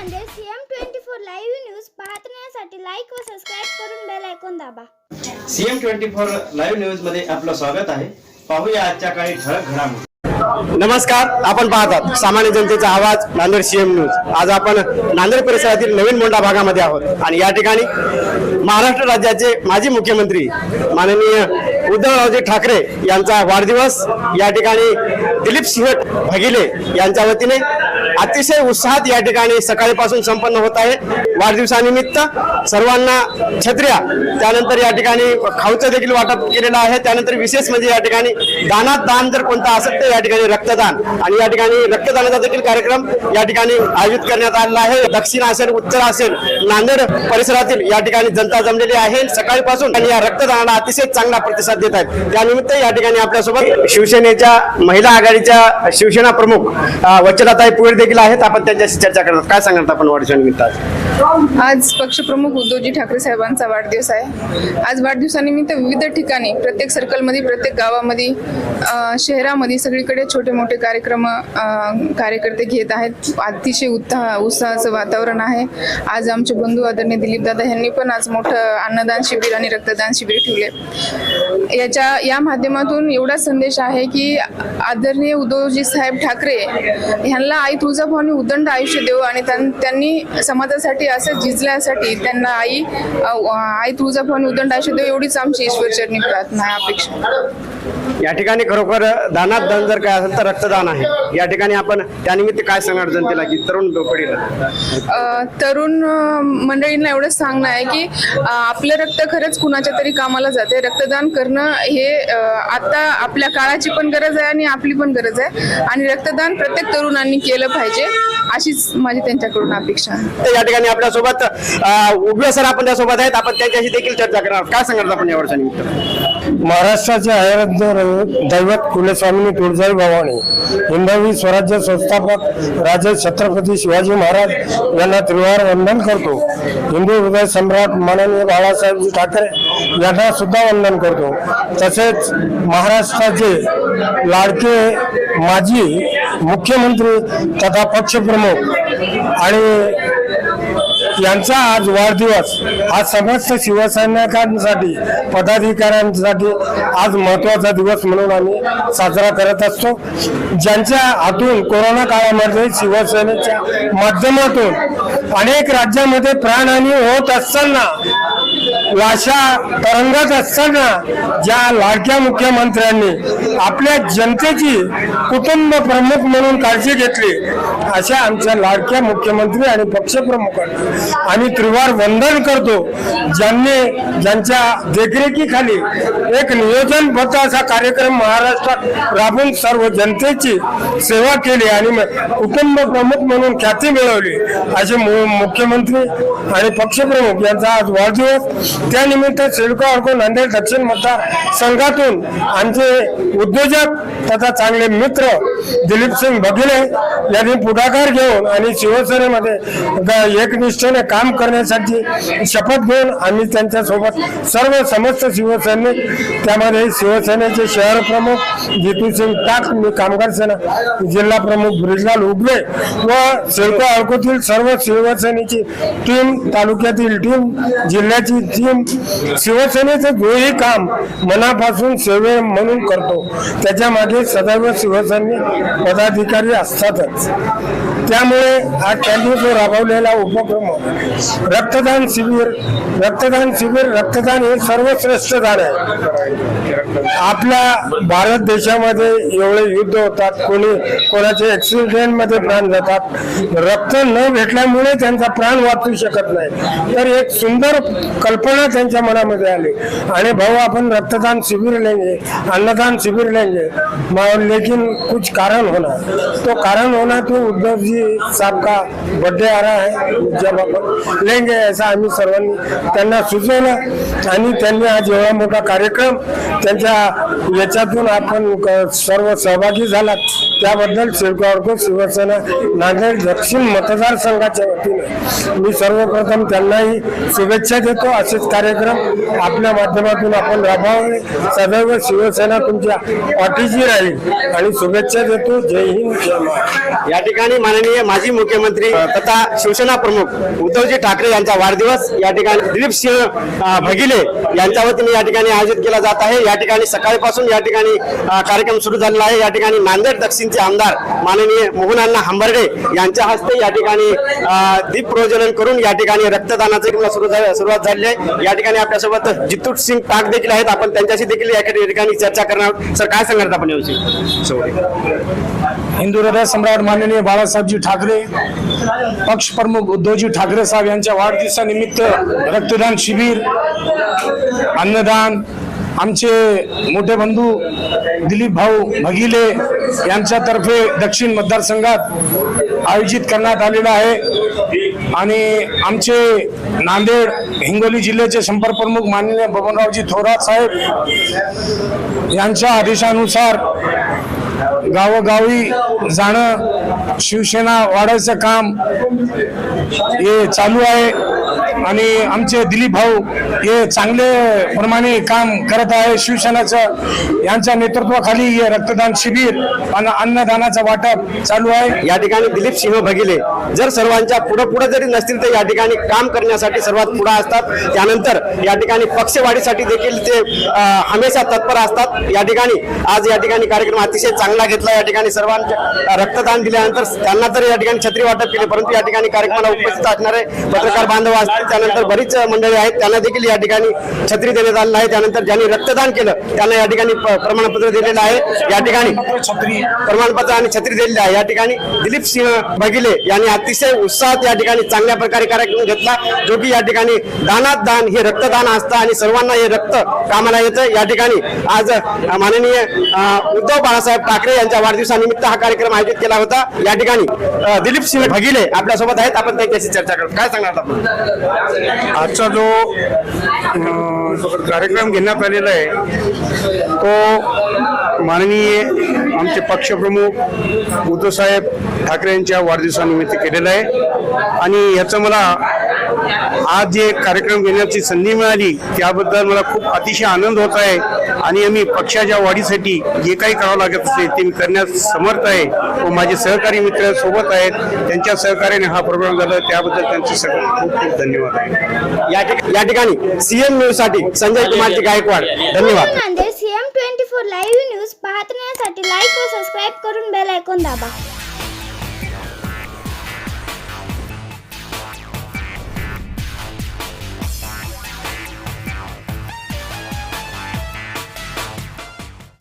Nanded CM twenty four live news पाहण्यासाठी like व subscribe करून बेल ऐकून दाबा. सीएम ट्वेंटी फोर लाईव्ह न्यूजमध्ये आपलं स्वागत आहे. पाहूया आजच्या काही ठळक घडामोडी. नमस्कार आपण पाहतात सामान्य जनतेचा आवाज नांदेड सीएम न्यूज. आज आपण नांदेड परिसरातील नवीन मोंढा भागामध्ये आहोत. आणि या ठिकाणी महाराष्ट्र राज्याचे माजी मुख्यमंत्री माननीय उद्धवरावजी ठाकरे यांचा वाढदिवस. या ठिकाणी दिलीप सिंह भगिले यांच्या वतीने अतिशय उत्साहात या ठिकाणी सकाळीपासून संपन्न होत आहे. वाढदिवसानिमित्त सर्वांना छत्र्या त्यानंतर या ठिकाणी खाऊचं देखील वाटप केलेलं आहे. त्यानंतर विशेष म्हणजे या ठिकाणी दानात दान जर कोणता असेल तर या ठिकाणी रक्तदान आणि या ठिकाणी रक्तदानाचा देखील कार्यक्रम या ठिकाणी आयोजित करण्यात आलेला आहे. दक्षिण असेल उत्तर असेल नांदेड परिसरातील या ठिकाणी जनता जमलेली आहे. सकाळीपासून आणि या रक्तदानाला अतिशय चांगला प्रतिसाद देत आहेत. त्यानिमित्त या ठिकाणी आपल्यासोबत शिवसेनेच्या महिला आघाडीच्या शिवसेना प्रमुख अ, वच्छलाताई देखील आहेत आपण त्यांच्याशी चर्चा करतात काय सांगणार आपण वाढदिवसानिमित्त आज? आज पक्षप्रमुख उद्धवजी ठाकरे साहेबांचा वाढदिवस आहे. आज वाढदिवसानिमित्त विविध ठिकाणी प्रत्येक सर्कलमध्ये प्रत्येक गावामध्ये अ, शहरामध्ये सगळीकडे छोटे मोठे कार्यक्रम अ, कार्यकर्ते घेत आहेत. अतिशय उत्साह उत्साहाचं वातावरण आहे. आज आमचे बंधू आदरणीय दिलीप दादा यांनी पण आज मोठं अन्नदान शिबिर आणि रक्तदान शिबिर ठेवले. याच्या या माध्यमातून एवढा संदेश आहे की आदरणीय उद्धवजी साहेब ठाकरे ह्यांना आई तुळजाभवानी उदंड आयुष्य देऊ आणि त्यां- त्यांनी समाजासाठी असं झिजल्यासाठी त्यांना आई आई तुळजाभवानी उदंड आयुष्य देऊ एवढीच आमची ईश्वरचरणी प्रार्थना आहे अपेक्षा या ठिकाणी खरोखर दानात दान जर काय असेल तर रक्तदान आहे. या ठिकाणी आपण त्यानिमित्त काय सांगणार जनतेला की तरुण पिढीला तरुण मंडळींना एवढंच सांगणं आहे की आपलं रक्त खरंच कुणाच्या तरी कामाला जाते. रक्तदान करणं हे आता आपल्या काळाची पण गरज आहे आणि आपली पण गरज आहे. आणि रक्तदान प्रत्येक तरुणांनी केलं पाहिजे अशीच माझी त्यांच्याकडून अपेक्षा आहे. तर या ठिकाणी आपल्यासोबत उभे सर आपण त्यासोबत आहेत. आपण त्यांच्याशी देखील चर्चा करणार. काय सांगणार आपण या वर्षानिमित्त महाराष्ट्राचे आराध्य दैवत कुलस्वामिनी तुळजाई भवानी हिंदवी स्वराज्य संस्थापक राजे छत्रपती शिवाजी महाराज यांना त्रिवार वंदन करतो. हिंदू हृदय सम्राट माननीय बाळासाहेबजी ठाकरे यांना सुद्धा वंदन करतो. तसेच महाराष्ट्राचे लाडके माजी मुख्यमंत्री तथा पक्षप्रमुख आणि यांचा आज वाढदिवस हा समस्त शिवसैनिकांसाठी पदाधिकाऱ्यांसाठी आज महत्त्वाचा दिवस म्हणून आम्ही साजरा करत असतो. ज्यांच्या हातून कोरोना काळामध्ये शिवसेनेच्या माध्यमातून अनेक राज्यामध्ये प्राणहानी होत असताना वाशा तरंगत असताना ज्या लाडक्या मुख्यमंत्र्यांनी आपल्या जनतेची कुटुंब प्रमुख म्हणून काळजी घेतली अशा आमच्या लाडक्या मुख्यमंत्री आणि पक्षप्रमुखांना आम्ही त्रिवार वंदन करतो ज्यांनी ज्यांच्या देखरेखीखाली एक नियोजनबद्ध असा कार्यक्रम महाराष्ट्रात राबून सर्व जनतेची सेवा केली आणि कुटुंब प्रमुख म्हणून ख्याती मिळवली. असे मु- मुख्यमंत्री आणि पक्षप्रमुख यांचा आज वाढदिवस त्यानिमित्त सिडको अडको नांदेड दक्षिण मतदार संघातून आमचे उद्योजक तथा चांगले मित्र दिलीप सिंग बघिले यांनी पुढाकार घेऊन आणि शिवसेनेमध्ये एकनिष्ठेने काम करण्यासाठी शपथ घेऊन आम्ही त्यांच्यासोबत सर्व समस्त शिवसैनिक त्यामध्ये शिवसेनेचे शहर प्रमुख जितू सिंग टाक मी कामगार सेना जिल्हा प्रमुख ब्रिजलाल उगवे व सिडको अडकोतील सर्व शिवसेनेची टीम तालुक्यातील टीम जिल्ह्याची जी शिवसेनेचं जोही काम मनापासून सेवे म्हणून करतो. त्याच्यामागे सदैव शिवसैनिक पदाधिकारी असतातच. त्यामुळे हा त्यांनी जो राबवलेला उपक्रम रक्तदान शिबिर रक्तदान शिबिर रक्तदान हे सर्वश्रेष्ठ दान आहे. आपल्या भारत देशामध्ये एवढे युद्ध होतात कोणी कोणाचे ऍक्सिडेंटमध्ये प्राण जातात रक्त न भेटल्यामुळे त्यांचा प्राण वाचू शकत नाही. तर एक सुंदर कल्पना त्यांच्या मनामध्ये आली. आणि भाऊ आपण रक्तदान शिबिर लेंगे अन्नदान शिबिर लेंगे. लेकिन कुछ कारण होना तो कारण होना तो उद्धव जी साहब का बर्थडे आ रहा है जब आपण लेंगे ऐसा आम्ही सर्वांनी त्यांना सुचवलं. आणि त्यांनी आज एवढा मोठा कार्यक्रम त्यांच्या याच्यातून आपण क- सर्व सहभागी झालात. त्याबद्दल शिरगावकर शिवसेना नांदेड दक्षिण मतदारसंघाच्या वतीने मी सर्वप्रथम त्यांनाही शुभेच्छा देतो. असेच कार्यक्रम आपल्या माध्यमातून आपण राबवावे. सदैव शिवसेना तुमच्या पाठीशी राहील आणि शुभेच्छा देतो. जय हिंद जय महाराज या ठिकाणी माननीय माजी मुख्यमंत्री तथा शिवसेना प्रमुख उद्धवजी ठाकरे यांचा वाढदिवस या ठिकाणी दिलीप सिंह भगिले यांच्या वतीने या ठिकाणी आयोजित केला जात आहे. या ठिकाणी सकाळपासून या ठिकाणी कार्यक्रम सुरू झालेला आहे. या ठिकाणी नांदेड दक्षिणचे आमदार माननीय मोहन हंबर्डे यांच्या हस्ते या ठिकाणी दीप प्रज्वलन करून या ठिकाणी रक्तदानाचे सुरुवात झाली आहे. या ठिकाणी आपल्यासोबत जितूट सिंग टाक देखील आहेत. आपण त्यांच्याशी देखील या ठिकाणी चर्चा करणार आहोत. सर काय सांगणार आपण याविषयी? हिंदू हृदय सम्राट माननीय बाळासाहेबजी ठाकरे पक्ष प्रमुख उद्धवजी ठाकरे साहेब यांच्या वाढदिवसानिमित्त रक्तदान शिबिर अन्नदान आमचे मोठे बंधू दिलीप भाऊ भगिले यांच्यातर्फे दक्षिण मतदारसंघात आयोजित करण्यात आलेलं आहे. आणि आमचे नांदेड हिंगोली जिल्ह्याचे संपर्क प्रमुख माननीय बबनरावजी थोरात साहेब यांच्या आदेशानुसार गावोगावी जाणं शिवसेना वाढायचं काम हे चालू आहे. आणि आमचे दिलीप भाऊ हे चांगले प्रमाणे काम करत आहे. शिवसेनाचं यांच्या नेतृत्वाखाली हे रक्तदान शिबिर आणि अन्नदानाचं वाटप चालू आहे. या ठिकाणी दिलीप सिंह भगिले जर सर्वांच्या पुढे पुढे जरी नसतील तर या ठिकाणी काम करण्यासाठी सर्वात पुढे असतात. त्यानंतर या ठिकाणी पक्षवाढीसाठी देखील ते हमेशा तत्पर असतात. या ठिकाणी आज या ठिकाणी कार्यक्रम अतिशय चांगला घेतला. या ठिकाणी सर्वांच्या रक्तदान दिल्यानंतर त्यांना तर या ठिकाणी छत्री वाटप केले परंतु या ठिकाणी कार्यक्रमाला उपस्थित असणारे पत्रकार बांधव असतील त्यानंतर बरीच मंडळी आहेत. त्यांना देखील या ठिकाणी छत्री देण्यात आलेलं आहे. त्यानंतर ज्यांनी रक्तदान केलं त्यांना या ठिकाणी प्रमाणपत्र दिलेलं आहे. या ठिकाणी प्रमाणपत्र आणि छत्री दिलेली आहे. या ठिकाणी दिलीप सिंह भगिले यांनी अतिशय उत्साहात या ठिकाणी चांगल्या प्रकारे कार्यक्रम घेतला जो की या ठिकाणी दानात दान हे रक्तदान असतं आणि सर्वांना हे रक्त कामाला येतं. या ठिकाणी आज माननीय उद्धव बाळासाहेब ठाकरे यांच्या वाढदिवसानिमित्त हा कार्यक्रम आयोजित केला होता. या ठिकाणी दिलीप सिंह भगिले आपल्यासोबत आहेत. आपण त्यांच्याशी चर्चा करू. काय सांगणार आपण? आजचा जो कार्यक्रम घेण्यात आलेला आहे तो माननीय आमचे पक्षप्रमुख उद्धवसाहेब ठाकरे यांच्या वाढदिवसानिमित्त केलेला आहे. आणि याचं मला आज जे कार्यक्रम घेण्याची संधी मिळाली त्याबद्दल मला खूप अतिशय आनंद होत आहे. आणि आम्ही पक्षाच्या वाढीसाठी जे काही करावं लागत असेल ते मी करण्यास समर्थ आहे. व माझे सहकारी मित्र सोबत आहेत. त्यांच्या सहकार्याने हा प्रोग्राम झाला. त्याबद्दल त्यांचे सगळं खूप खूप धन्यवाद आहे. या ठिक- या ठिकाणी सीएम न्यूजसाठी संजय कुमारजी गायकवाड धन्यवाद. CM twenty four live news पाहण्यासाठी लाईक व सबस्क्राईब करून बेल ऐकून दाबा.